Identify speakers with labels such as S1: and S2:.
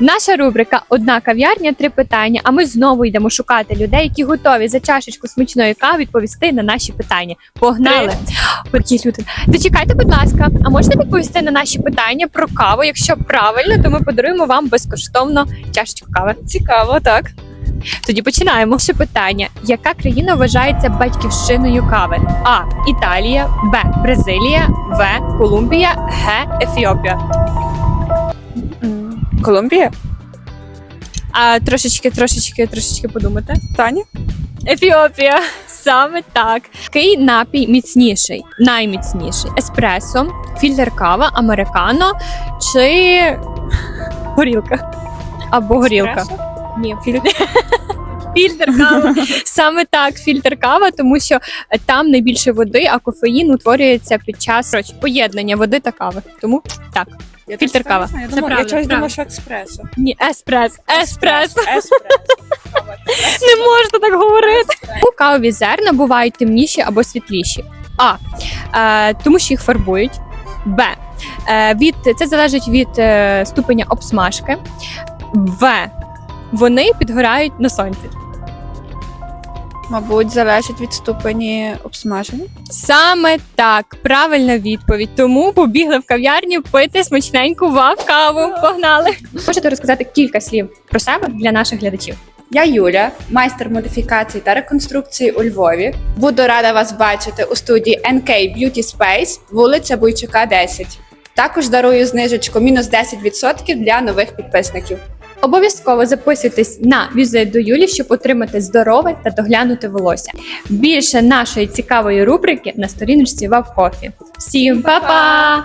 S1: Наша рубрика Одна кав'ярня, три питання. А ми знову йдемо шукати людей, які готові за чашечку смачної кави відповісти на наші питання. Погнали! Які люди. Зачекайте, будь ласка, а можете відповісти на наші питання про каву? Якщо правильно, то ми подаруємо вам безкоштовно чашечку кави.
S2: Цікаво, так.
S1: Тоді починаємо. Перше питання: яка країна вважається батьківщиною кави? А. Італія, Б. Бразилія, В. Колумбія, Г. Ефіопія.
S2: Колумбія?
S1: А трошечки, трошечки, трошечки подумати.
S2: Таня?
S1: Ефіопія. Саме так. Який напій міцніший, найміцніший? Еспресо, фільтр кава, американо чи горілка? Або горілка. Ні, фільтр. Фільтр кава. Саме так, фільтр кава, тому що там найбільше води, а кофеїн утворюється під час поєднання води та кави. Тому так.
S2: Я
S1: Фільтр кава.
S2: Я,
S1: Це
S2: думала, я
S1: правда,
S2: чогось
S1: правда.
S2: думала, що експресо.
S1: Ні, еспрес, еспрес.
S2: Еспресо. Кава.
S1: Не можна так говорити. У кавові зерна бувають темніші або світліші. А. Е, тому що їх фарбують. Б. Е, від, це залежить від е, ступеня обсмажки. В. Вони підгорають на сонці.
S2: Мабуть, залежить від ступені обсмаження.
S1: Саме так, правильна відповідь. Тому побігли в кав'ярню пити смачненьку вав каву. Погнали! Можете розказати кілька слів про себе для наших глядачів.
S2: Я Юля, майстер модифікацій та реконструкції у Львові. Буду рада вас бачити у студії NK Beauty Space, вулиця Буйчука, 10. Також дарую знижечку мінус 10% для нових підписників.
S1: Обов'язково записуйтесь на візит до Юлі, щоб отримати здорове та доглянути волосся. Більше нашої цікавої рубрики на сторіночці Вавкофі. Всім па-па!